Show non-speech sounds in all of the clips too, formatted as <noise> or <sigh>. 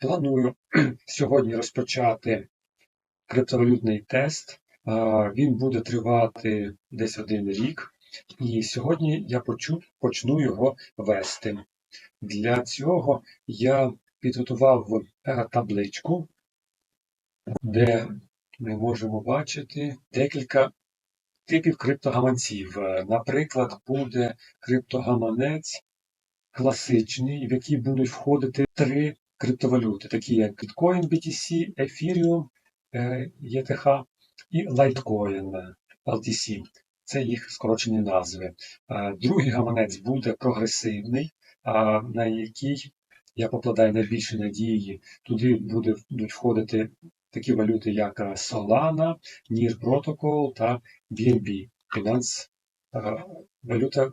Планую <clears throat> сьогодні розпочати криптовалютний тест. Він буде тривати десь один рік, і сьогодні я почу, почну його вести. Для цього я підготував е, табличку, де ми можемо бачити декілька типів криптогаманців. Е, Наприклад, буде криптогаманець класичний, в який будуть входити три криптовалюти, такі як Bitcoin, BTC, Ethereum, ETH і Litecoin LTC. Це їх скорочені назви. Е, Другий гаманець буде прогресивний, на який я покладаю найбільше надії. Туди будуть входити такі валюти, як Solana, NIR Protocol та BNB. Binance, е, валюта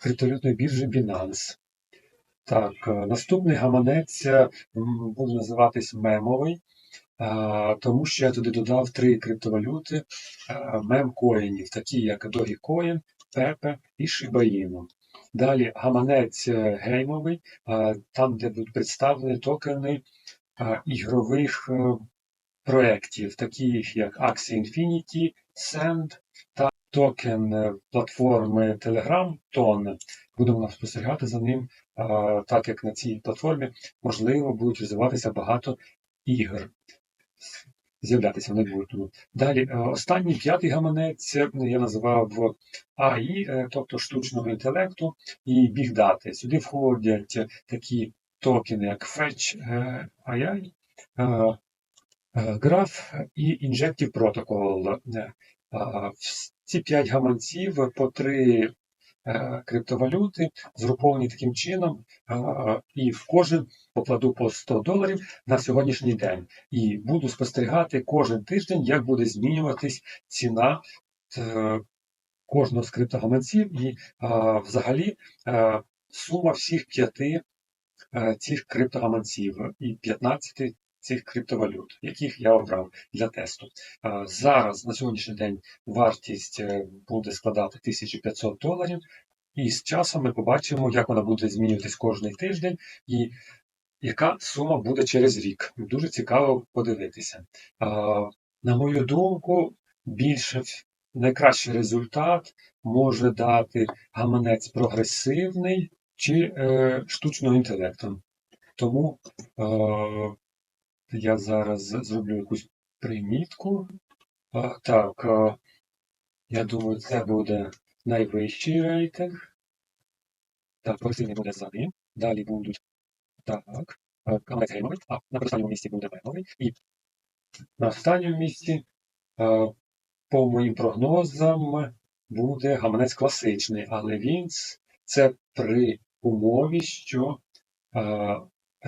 криптовалютної біржі Binance. Так, е, наступний гаманець е, буде називатись мемовий, е, тому що я туди додав три криптовалюти мемкоїнів, такі як Dogecoin, Pepe і Shiba Inu. Далі гаманець геймовий, там, де будуть представлені токени ігрових проєктів, таких як Axie Infinity, Sand та токен е, платформи Telegram Ton. Будемо спостерігати за ним, так як на цій платформі можливо будуть розвиватися багато ігор. З'являтися в майбутньому. Далі, е, останній п'ятий гаманець е, я називав АІ, тобто штучного інтелекту і бігдати. Сюди входять такі токени, як Fetch AI, Graph і Injective Protocol. Ці п'ять гаманців по три е, криптовалюти згруповані таким чином, е, і в кожен покладу по 100 доларів на сьогоднішній день. І буду спостерігати кожен тиждень, як буде змінюватись ціна е, кожного з криптогаманців і взагалі сума всіх п'яти цих криптогаманців і 15 цих криптовалют, яких я обрав для тесту. Зараз на сьогоднішній день вартість е, буде складати 1500 доларів, і з часом ми побачимо, як вона буде змінюватись кожний тиждень і яка сума буде через рік. Дуже цікаво подивитися. На мою думку, більше найкращий результат може дати гаманець прогресивний чи е, штучного інтелекту. Тому е, я зараз зроблю якусь примітку. А, так, е, я думаю, це буде найвищий рейтинг. Так, прогресивний буде за ним. Далі будуть так. Гаманець геймовий, а на останньому місці буде мемовий. І на останньому місці, е, по моїм прогнозам, буде гаманець класичний, але він це при умові, що е,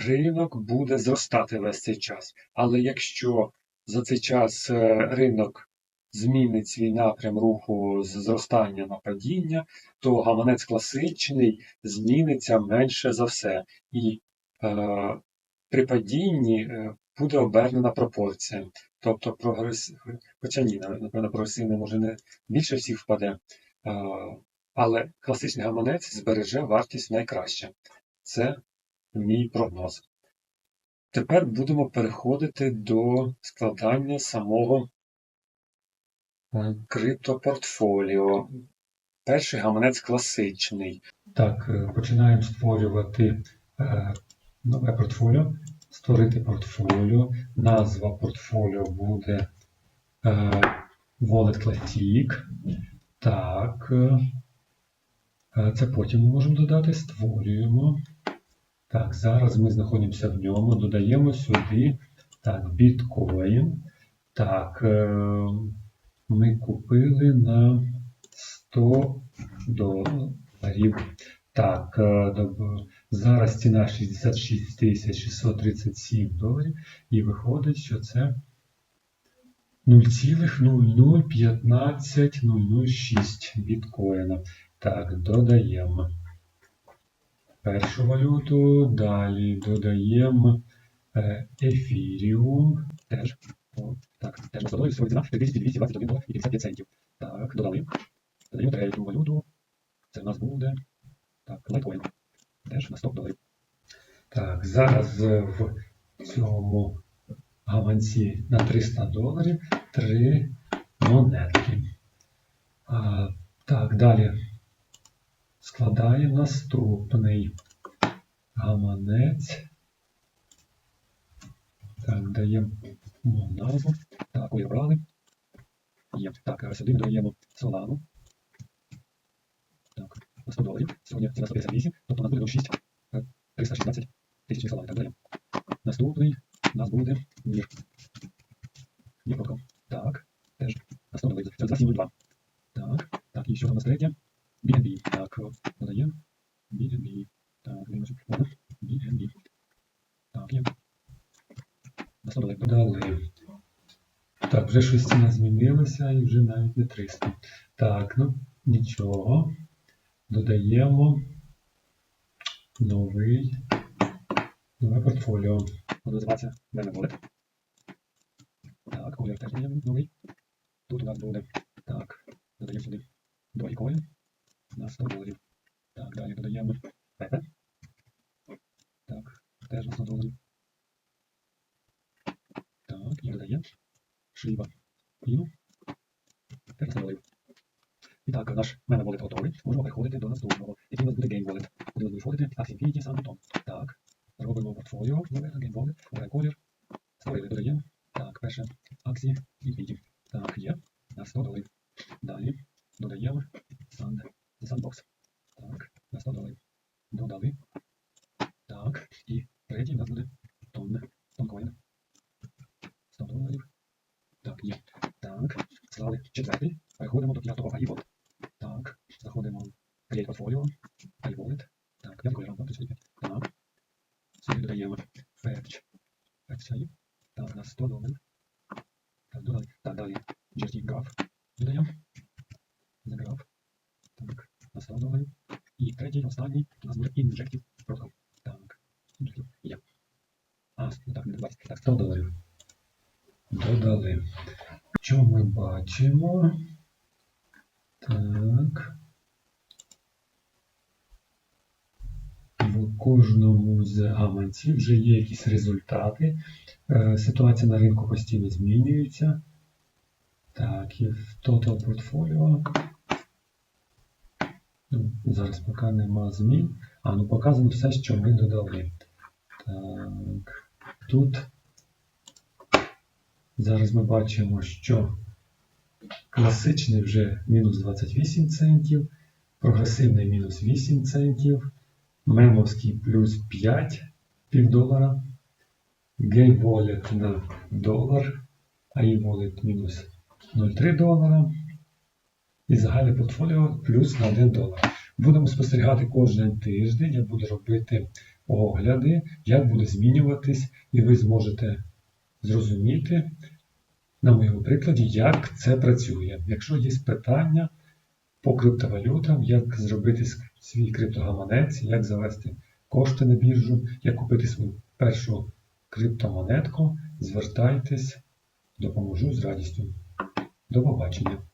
ринок буде зростати весь цей час. Але якщо за цей час е, ринок змінить свій напрям руху з зростання на падіння, то гаманець класичний зміниться менше за все. І е, при падінні е, буде обернена пропорція. Тобто прогрес... Хоча ні, напевно, прогресивний може не більше всіх впаде, е, але класичний гаманець збереже вартість найкраще. Це мій прогноз. Тепер будемо переходити до складання самого е, криптопортфоліо. Перший гаманець класичний. Так, е, починаємо створювати е, нове портфоліо. Створити портфоліо. Назва портфоліо буде е, Wallet Classic. Так. е, е, Це потім ми можемо додати. Створюємо. Так, зараз ми знаходимося в ньому. Додаємо сюди так, біткоін. Так, е, ми купили на 100 доларів. Так, е, зараз ціна 66 637 доларів. І виходить, що це 0,0015006 біткоїна. Так, додаємо першу валюту, далі додаємо е, ефіріум. Теж, так, теж на всього ціна 3221 долар і 55 центів. Так, додали. Додаємо третю валюту. Це в нас буде. Так, лайткоін. Теж на 100 доларів. Так, зараз в цьому гаманці на 300 доларів три монетки. А, так, далі складаємо наступний гаманець. Так, даємо назву. Так, увібрали. Є. Так, сюди додаємо солану. Так, на 100 доларів. Сьогодні це на 158, тобто у нас буде 06, е, 316 тисяч солани. Так, додаємо. Наступний у нас буде мір. Мір.com. Так, теж на 100 доларів. Це 2702. Так, так, і що там нас третє? BNB. Так, о, додаємо. BNB. Так, дивимося. Воно. BNB. Так, є. На 100 доларів. Додали. Так, вже щось ціна змінилася і вже навіть не 300. Так, ну нічого. Додаємо новий нове портфоліо. Воно називається Meme Wallet. Так, колір теж додаємо новий. Тут у нас буде. Так, додаємо сюди Dogecoin на 100 доларів. Так, далі додаємо Pepe. Так, теж на 100 доларів. Так, і додаємо Shiba Inu. Теж на 100. І так, наш Wallet готовий. Можемо переходити до наступного, який у нас буде Game Wallet. Куди ми виходити? Axie Infinity, сам Tom. Так, робимо портфоліо, нове Game Wallet, обираємо колір. Створили, додаємо. Так, перше Axie і третій у нас буде Ton, Toncoin. 100 доларів. Так, є. Так, склали четвертий. Переходимо до п'ятого iWallet. Так, заходимо в Create Portfolio, iWallet. Так, я коліром, так, сюди. Так. Сюди додаємо Fetch. Fetch Save. Так, на 100 доларів. Так, додали. Так, далі. GST Graph. Додаємо. The Graph. Так, на 100 доларів. І третій, останній, у нас буде Injective Protocol. Так, не 20. Так, 100 доларів. Додали. Що ми бачимо? Так. В кожному з гаманців вже є якісь результати. Е, Ситуація на ринку постійно змінюється. Так, і в Total Portfolio. Ну, Зараз поки нема змін. А, ну показано все, що ми додали. Так. Тут зараз ми бачимо, що класичний вже мінус 28 центів, прогресивний мінус 8 центів, мемовський плюс 5 півдолара, Wallet на долар, iWallet мінус 0,3 долара і загальне портфоліо плюс на 1 долар. Будемо спостерігати кожен тиждень, я буду робити огляди, як буде змінюватись, і ви зможете зрозуміти на моєму прикладі, як це працює. Якщо є питання по криптовалютам, як зробити свій криптогаманець, як завести кошти на біржу, як купити свою першу криптомонетку, звертайтесь, допоможу з радістю. До побачення.